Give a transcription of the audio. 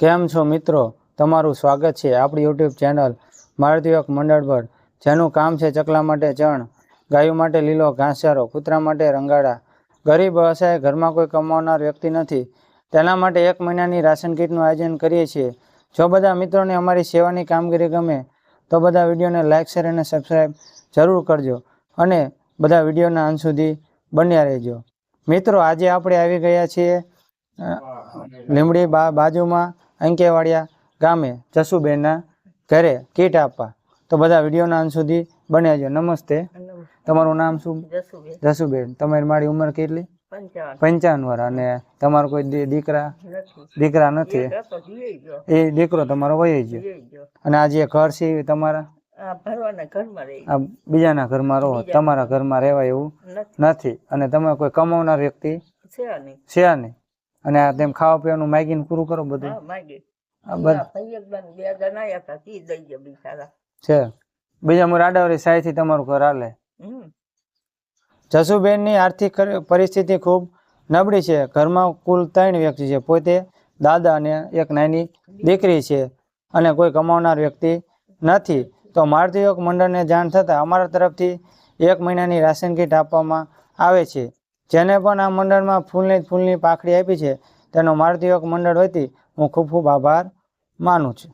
કેમ છો મિત્રો? તમારું સ્વાગત છે આપણી યુટ્યુબ ચેનલ મારુતિ યુવક મંડળ પર, જેનું કામ છે ચકલા માટે ચણ, ગાયો માટે લીલો, ઘાસચારો, કૂતરા માટે રંગાડા. ગરીબ અસહાય ઘરમાં કોઈ કમાવનાર વ્યક્તિ નથી. તેના માટે એક મહિનાની રાશન કીટનું આયોજન કરીએ છીએ. જો બધા મિત્રોને અમારી સેવાની કામગીરી ગમે, તો બધા વિડીયોને લાઇક શેર અને સબસ્ક્રાઈબ જરૂર કરજો અને બધા વિડીયોના અંત સુધી બન્યા રહેજો. મિત્રો, આજે આપણે આવી ગયા છીએ લીમડી બાજુમાં. અંકેવાડિયા ગામે જસુબેનના ઘરે કીટ આપવા. તો બધા વિડીયોના અંત સુધી બન્યા જો નમસ્તે. તમારું નામ શું? જસુબેન. તમારી મારી ઉંમર કેટલી? પંચાવન. વર્ષ અને તમારો કોઈ દીકરા? દીકરા નથી? એ દીકરો તમારો વહી ગયો? અને આ જે ઘર છે એ તમારા? બીજાના ઘરમાં રહો. તમારા ઘરમાં રહેવાય એવું નથી. નથી. અને તમે કોઈ કમાવનાર વ્યક્તિ? છે નહીં. અને આ તેમ ખાવા પીવાનું માગીને પૂરું કરો બધું. છે. બીજા સાયથી તમારું ઘર હાલે. જસુબેનની આર્થિક પરિસ્થિતિ ખૂબ નબળી છે. ઘરમાં કુલ ત્રણ વ્યક્તિ છે. પોતે દાદા અને એક નાની દીકરી છે અને કોઈ કમાવનાર વ્યક્તિ નથી. તો મારુતિ યોગ મંડળને જાણ થતાં અમારા તરફથી એક મહિનાની રાશન કીટ આપવામાં આવે છે. જેને પણ આ મંડળમાં ફૂલની ફૂલની પાખડી આપી છે, તેનો મારુતિ યોગ મંડળ વતી હું ખૂબ ખૂબ આભાર માનું છું.